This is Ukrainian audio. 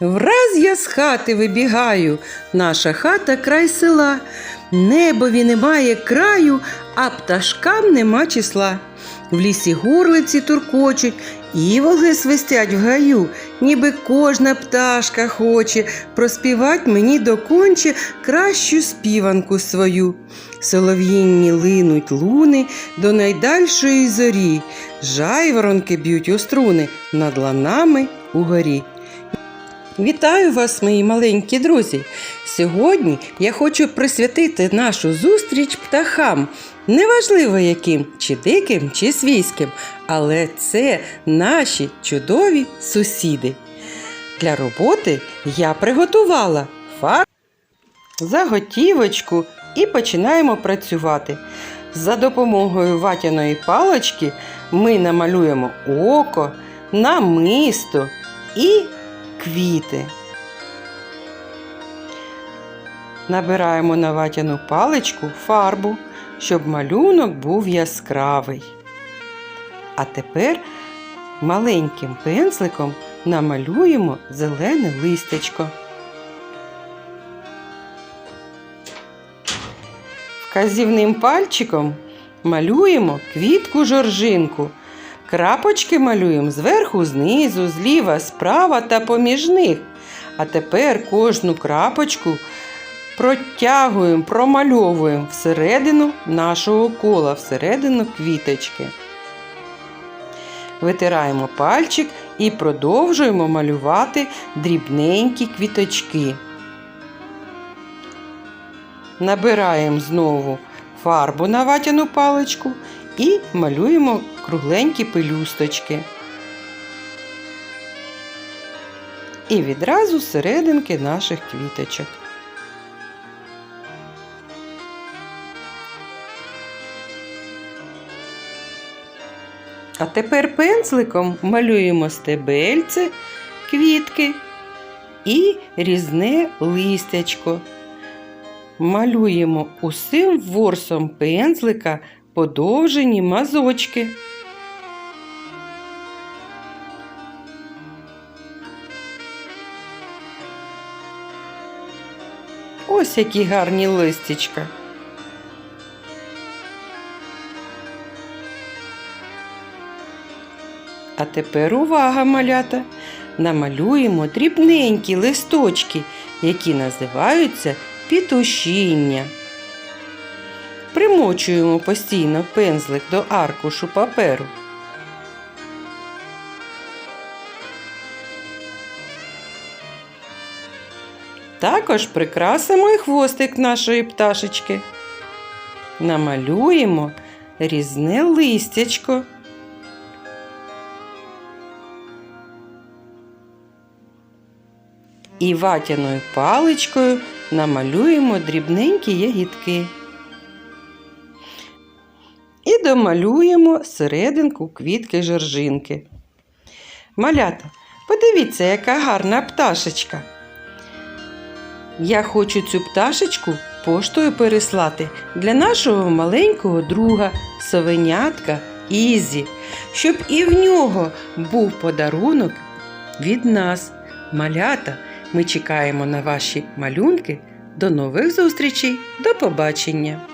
Враз я з хати вибігаю, наша хата край села. Небові немає краю, а пташкам нема числа. В лісі горлиці туркочуть, іволги свистять в гаю, ніби кожна пташка хоче проспівать мені доконче кращу співанку свою. Солов'їнні линуть луни до найдальшої зорі, жайворонки б'ють у струни над ланами угорі. Вітаю вас, мої маленькі друзі! Сьогодні я хочу присвятити нашу зустріч птахам, неважливо яким, чи диким, чи свійським, але це наші чудові сусіди. Для роботи я приготувала фарб, заготівочку і починаємо працювати. За допомогою ватяної палочки ми намалюємо око, намисто і квіти. Набираємо на ватяну паличку фарбу, щоб малюнок був яскравий. А тепер маленьким пензликом намалюємо зелене листячко. Вказівним пальчиком малюємо квітку жоржинку. Крапочки малюємо зверху, знизу, зліва, справа та поміж них. А тепер кожну крапочку протягуємо, промальовуємо всередину нашого кола, всередину квіточки. Витираємо пальчик і продовжуємо малювати дрібненькі квіточки. Набираємо знову фарбу на ватяну паличку і малюємо кругленькі пелюсточки. І відразу серединки наших квіточок. А тепер пензликом малюємо стебельце, квітки і різне листячко. Малюємо усім ворсом пензлика подовжені мазочки. Ось які гарні листячка. А тепер увага, малята! Намалюємо дрібненькі листочки, які називаються пітушіння. Примочуємо постійно пензлик до аркушу паперу. Також прикрасимо і хвостик нашої пташечки. Намалюємо різне листячко. І ватяною паличкою намалюємо дрібненькі ягідки. І домалюємо серединку квітки жоржинки. Малята, подивіться, яка гарна пташечка. Я хочу цю пташечку поштою переслати для нашого маленького друга, совенятка Ізі, щоб і в нього був подарунок від нас. Малята, ми чекаємо на ваші малюнки. До нових зустрічей, до побачення!